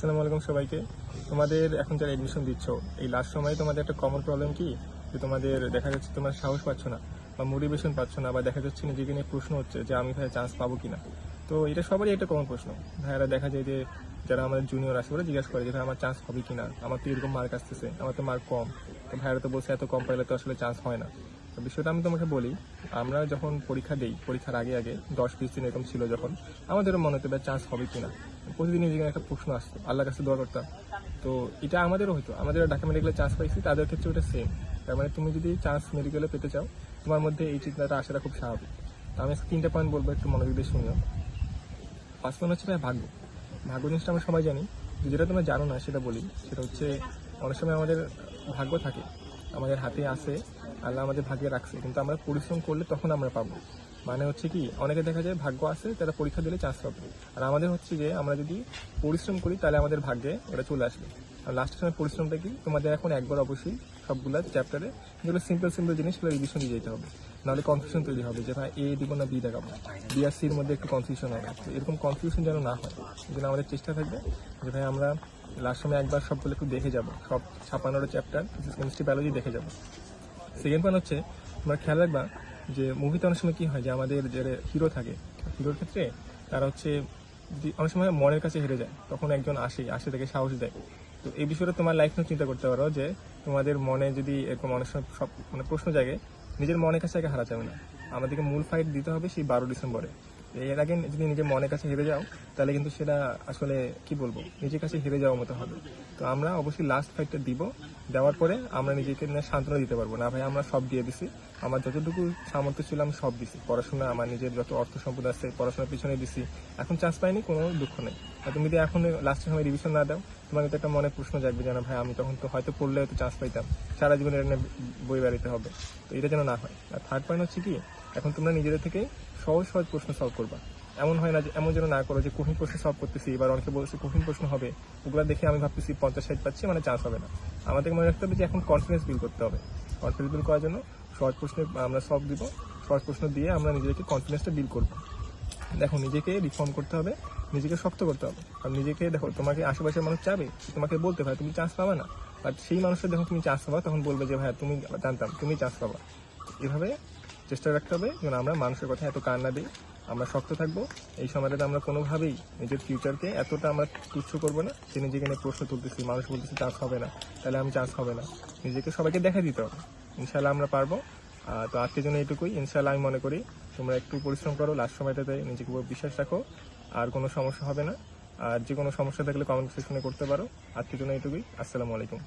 আসসালামু আলাইকুম সবাইকে। তোমাদের এখন যারা এডমিশন দিচ্ছ, এই লাস্ট সময়ে তোমাদের একটা কমন প্রবলেম কি? যে তোমাদের দেখা যাচ্ছে তোমার সাহস পাচ্ছ না বা মোটিভেশন পাচ্ছ না বা দেখা যাচ্ছে নিজেকে নিয়ে প্রশ্ন হচ্ছে যে আমি ভাই চান্স পাবো কিনা। তো এটা সবারই একটা কমন প্রশ্ন। ভাইয়ারা দেখা যায় যে যারা আমাদের জুনিয়র আছে ওরা জিজ্ঞাসা করে যে ভাই, আমার চান্স হবে কিনা? আমার তো এরকম মার্ক আসতেছে, আমার তো মার্ক কম। তো ভাইয়ারা তো বলছে, এত কম পাইলে তো আসলে চান্স হয় না। তো বিষয়টা আমি তোমাকে বলি, আমরা যখন পরীক্ষা দেই, পরীক্ষার আগে আগে দশ বিশ দিন এরকম ছিল যখন, আমাদেরও মনে হতো চান্স হবে কিনা? প্রতিদিন নিজেকে একটা প্রশ্ন আসতো, আল্লাহর কাছে দোয়া করতাম। তো এটা আমাদেরও হতো আমাদের ঢাকা মেডিকেলে চান্স পাইছি, তাদের ক্ষেত্রে ওটা সেম তার মানে তুমি যদি চান্স মেডিকেলে পেতে চাও, তোমার মধ্যে এই চিন্তাটা আসাটা খুব স্বাভাবিক। তো আমি তিনটা পয়েন্ট বলব, একটু মনোযোগ দিয়ে শুনিও। ফার্স্ট পয়েন্ট হচ্ছে ভাই ভাগ্য। ভাগ্য জিনিসটা আমরা সবাই জানি যেটা তোমরা জানো না, সেটা বলি। সেটা হচ্ছে, অনেক সময় আমাদের ভাগ্য থাকে আমাদের হাতে আছে আল্লাহ আমাদের ভাগে রাখছে। কিন্তু আমরা পরিশ্রম করলে তখন আমরা পাবো। মানে হচ্ছে কি, অনেকে দেখা যায় ভাগ্য আছে, তারা পরীক্ষা দিলে চান্স পাবে। আর আমাদের হচ্ছে যে আমরা যদি পরিশ্রম করি, তাহলে আমাদের ভাগ্যে ওটা চলে আসবে। আর লাস্টের সময় পরিশ্রমটা কি? তোমাদের এখন একবার অবশ্যই সবগুলা চ্যাপ্টারে যেগুলো সিম্পল সিম্পল জিনিস, সেগুলো রিভিশন দিয়ে যেতে হবে। নাহলে কনফিউশন তৈরি হবে যে, ভাই, এ দিব না, বি দেখাবো বি আর সির মধ্যে একটু কনফিউশন হবে। এরকম কনফিউশন যেন না হয় এই আমাদের চেষ্টা থাকবে যে, ভাই, আমরা লাস্ট সময় একবার সবগুলো একটু দেখে যাব। সব ছাপানোর চ্যাপ্টার কেমিস্ট্রি বায়োলজি দেখে যাব। সেকেন্ড পয়েন্ট হচ্ছে, তোমরা খেয়াল রাখবা যে মুভিতে অনেক সময় কী হয় যে আমাদের যে হিরো থাকে হিরোর ক্ষেত্রে তারা হচ্ছে অনেক সময় মনের কাছে হেরে যায়। তখন একজন আসে আসে তাকে সাহস দেয়। তো এই বিষয়টা তোমার লাইফ নিয়ে চিন্তা করতে পারো যে তোমাদের মনে যদি এরকম অনেক সময় সব মানে প্রশ্ন জাগে, নিজের মনের কাছে আগে হারা যাবে না। আমাদেরকে মূল ফাইট দিতে হবে সেই বারো ডিসেম্বরে। এর আগে যদি নিজের মনের কাছে হেরে যাও, তাহলে কিন্তু সেটা আসলে কি বলব? নিজের কাছে হেরে যাওয়ার মতো হবে। তো আমরা অবশ্যই লাস্ট ফাইটটা দিব। দেওয়ার পরে আমরা নিজেকে নিয়ে সান্ত্বনা দিতে পারব না। ভাই, আমরা সব দিয়ে দিছি। আমার যতটুকু সামর্থ্য ছিল আমি সব দিছি। পড়াশোনা, আমার নিজের যত অর্থ সম্পদ আছে, পড়াশোনার পিছনে দিছি। এখন চান্স পাইনি, কোনো দুঃখ নেই। আর তুমি যদি এখন লাস্টের সময় রিভিশন না দাও, তোমার তো একটা মনে প্রশ্ন জাগবে যে না ভাই, আমি তখন তো হয়তো পড়লে হয়তো চান্স পাইতাম। সারা জীবন এটা নিয়ে বই বেড়াতে হবে। তো এটা যেন না হয়। আর থার্ড পয়েন্ট হচ্ছে কি এখন তোমরা নিজেদের থেকে সহজ সহজ প্রশ্ন সলভ করবা। এমন হয় না যে, এমন যেন না করো যে, কঠিন প্রশ্ন সলভ করতেছি, এবার অনেকে বলছে কঠিন প্রশ্ন হবে। ওগুলো দেখে আমি ভাবতেছি পঞ্চাশ ষাট পাচ্ছি মানে চান্স হবে না। আমাদেরকে মনে রাখতে হবে যে, এখন কনফিডেন্স বিল করতে হবে। কনফিডেন্স বিল করার জন্য সহজ প্রশ্নে আমরা সলভ দিব। সহজ প্রশ্ন দিয়ে আমরা নিজেকে কনফিডেন্সটা বিল করব। দেখো, নিজেকে রিফর্ম করতে হবে, নিজেকে শক্ত করতে হবে। আর নিজেকে, দেখো, তোমাকে আশেপাশের মানুষ চাবে তোমাকে বলতে ভাই তুমি চান্স পাবা না। বাট সেই মানুষের যখন তুমি চান্স পাবা, তখন বলবে যে ভাই তুমি জানতাম, তুমি চান্স পাবা। এভাবে চেষ্টা রাখতে হবে, যেন আমরা মানুষের কথা এত কান না দিই। আমরা শক্ত থাকব। এই সময়টাতে আমরা কোনোভাবেই নিজের ফিউচারকে এতটা আমরা তুচ্ছ করব না, যে নিজেকে নিয়ে প্রশ্ন তুলতেছি, মানুষ বলতেছি চান্স হবে না। তাহলে আমি চান্স হবে না। নিজেকে সবাইকে দেখা দিতে হবে। ইনশাল্লাহ আমরা পারব। তো আজকের জন্য এটুকুই ইনশাল্লাহ আমি মনে করি, তোমরা একটু পরিশ্রম করো লাস্ট সময়টাতে নিজেকে উপর বিশ্বাস রাখো, আর কোনো সমস্যা হবে না। আর যে কোনো সমস্যা থাকলে কমেন্ট সেকশনে করতে পারো। আজকের জন্য এটুকুই আসসালামু আলাইকুম।